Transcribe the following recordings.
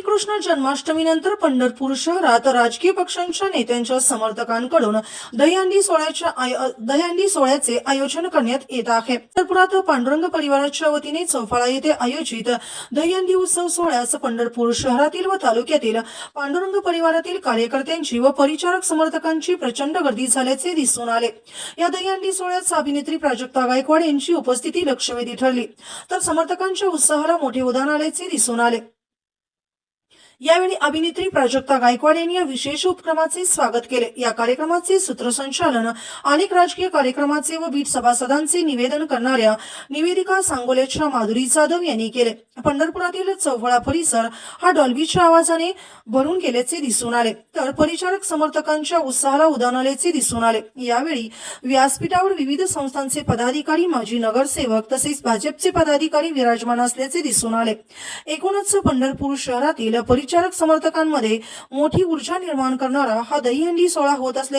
श्रीकृष्ण जन्माष्टमीनंतर पंढरपूर शहरात राजकीय पक्षांच्या नेत्यांच्या समर्थकांकडून दहीहंडी सोहळ्याच्या दहीहंडी सोहळ्याचे आयोजन करण्यात येत आहे. पंढरपुरात पांडुरंग परिवाराच्या वतीने चौफाळा येथे आयोजित दहीहंडी उत्सव सोहळ्यास पंढरपूर शहरातील व तालुक्यातील पांडुरंग परिवारातील कार्यकर्त्यांची व परिचारक समर्थकांची प्रचंड गर्दी झाल्याचे दिसून आले. या दहीहंडी सोहळ्यात अभिनेत्री प्राजक्ता गायकवाड यांची उपस्थिती लक्षवेधी ठरली. तर समर्थकांच्या उत्साहाला मोठे उदाहरण आल्याचे दिसून आले. यावेळी अभिनेत्री प्राजक्ता गायकवाड यांनी या विशेष उपक्रमाचे स्वागत केले. या कार्यक्रमाचे सूत्रसंचालन अनेक राजकीय कार्यक्रमाचे व बीट सभासदांचे निवेदन करणाऱ्या निवेदिका सांगोलेच्या माधुरी जाधव यांनी केले. पंढरपुरातील चौफळा परिसर हा डॉल्बीच्या आवाजाने भरून गेल्याचे दिसून आले. तर परिचारक समर्थकांच्या उत्साहाला उदाहरण आल्याचे दिसून आले. यावेळी व्यासपीठावर विविध संस्थांचे पदाधिकारी माजी नगरसेवक तसेच भाजपचे पदाधिकारी विराजमान असल्याचे दिसून आले. एकूणच पंढरपूर शहरातील परिचारक समर्थकांमध्ये मोठी ऊर्जा निर्माण करणारा हा दहीहंडी सोहळा होत असले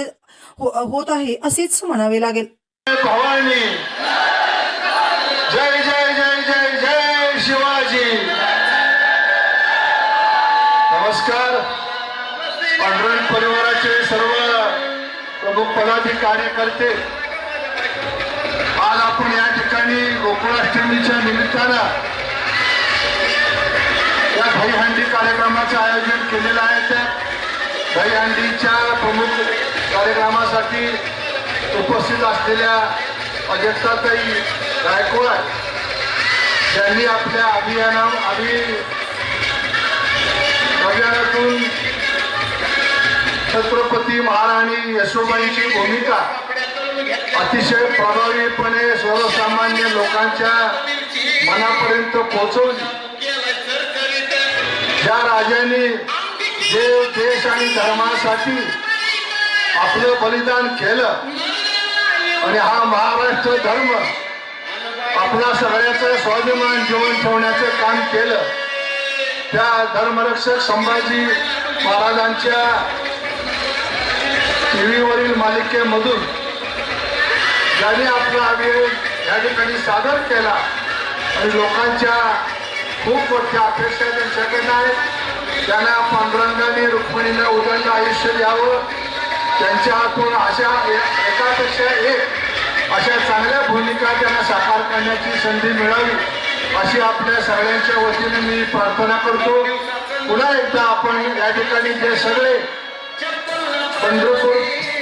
हो- होत आहे असेच म्हणावे लागेल. जय जय जय जय जय शिवाजी. नमस्कार. पांडुरंग परिवाराचे सर्व प्रमुख पदाधिकारी कार्यकर्ते आज आपण या ठिकाणी गोकुळाष्टमीच्या निमित्तानं या दहीहंडी कार्यक्रमाचे आयोजन केलेलं आहे त्या दहीहंडीच्या प्रमुख कार्यक्रमासाठी उपस्थित असलेल्या अध्यक्षाताई गायकवाड यांनी आपल्या अभियाना अभि अभियानातून छत्रपती महाराणी यशोबाईंची भूमिका अतिशय प्रभावीपणे सर्वसामान्य लोकांच्या मनापर्यंत पोहोचवली. ज्या राजांनी देव देश आणि धर्मासाठी आपलं बलिदान केलं. आणि हा महाराष्ट्र धर्म आपला सगळ्याचं स्वाभिमान जीवन ठेवण्याचं काम केलं. त्या धर्मरक्षक संभाजी महाराजांच्या टी व्हीवरील मालिकेमधून ज्यांनी आपला अभिनय या ठिकाणी सादर केला आणि लोकांच्या खूप मोठ्या अपेक्षा त्यांच्याकडनं आहेत त्यांना पांडुरंगाने रुक्मिणीला उदंड आयुष्य द्यावं. त्यांच्या हातून अशा एकापेक्षा एक अशा चांगल्या भूमिका त्यांना साकार करण्याची संधी मिळावी अशी आपल्या सगळ्यांच्या वतीने मी प्रार्थना करतो. पुन्हा एकदा आपण या ठिकाणी जे सगळे पंढरपूर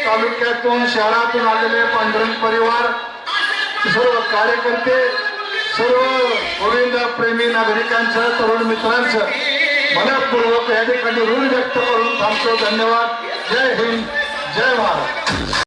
तालुक्यातून शहरातून आलेले पांडुरंग परिवार सर्व कार्यकर्ते सर्व गोविंद प्रेमी नागरिकांचं तरुण मित्रांचं मनपूर्वक या ठिकाणी ऋण व्यक्त करून थांबतो. धन्यवाद. जय हिंद. जय महाराज